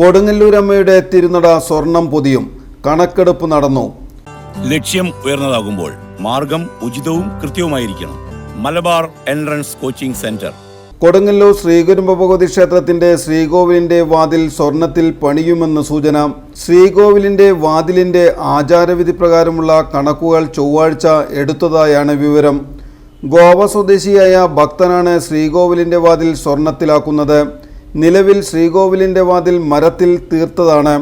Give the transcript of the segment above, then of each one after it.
കൊടുങ്ങല്ലൂരമ്മയുടെ തിരുനട സ്വർണം പൊതിയും കണക്കെടുപ്പ് നടന്നു. ലക്ഷ്യം ഉയർന്നതാകുമ്പോൾ മാർഗം ഉചിതവും കൃത്യവുമായിരിക്കണം. Malabar entrance coaching centre. Kodungallur Sreekurumba Bhagavathi ക്ഷേത്രത്തിന്റെ ശ്രീകോവിലിന്റെ വാതിൽ സ്വർണത്തിൽ പണിയുമെന്ന് സൂചന. ശ്രീകോവിലിന്റെ വാതിലിന്റെ ആചാരവിധി പ്രകാരമുള്ള കണക്കുകൾ ചൊവ്വാഴ്ച എടുത്തതായാണ് വിവരം. ഗോവ സ്വദേശിയായ ഭക്തനാണ് ശ്രീകോവിലിന്റെ വാതിൽ സ്വർണത്തിലാക്കുന്നത്. നിലവിൽ ശ്രീകോവിലിന്റെ വാതിൽ മരത്തിൽ തീർത്തതാണ്.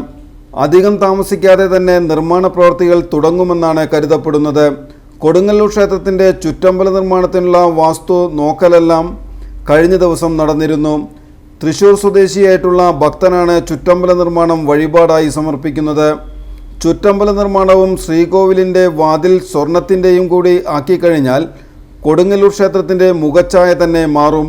അധികം താമസിക്കാതെ തന്നെ നിർമ്മാണ പ്രവർത്തികൾ തുടങ്ങുമെന്നാണ് കരുതപ്പെടുന്നത്. കൊടുങ്ങല്ലൂർ ക്ഷേത്രത്തിന്റെ ചുറ്റമ്പല നിർമ്മാണത്തിനുള്ള വാസ്തു നോക്കലെല്ലാം കഴിഞ്ഞ ദിവസം നടന്നിരുന്നു. തൃശൂർ സ്വദേശിയായിട്ടുള്ള ഭക്തനാണ് ചുറ്റമ്പല നിർമ്മാണം വഴിപാടായി സമർപ്പിക്കുന്നത്. ചുറ്റമ്പല നിർമ്മാണവും ശ്രീകോവിലിന്റെ വാതിൽ സ്വർണത്തിന്റെയും കൂടി ആക്കിക്കഴിഞ്ഞാൽ കൊടുങ്ങല്ലൂർ ക്ഷേത്രത്തിന്റെ മുഖച്ഛായ തന്നെ മാറും.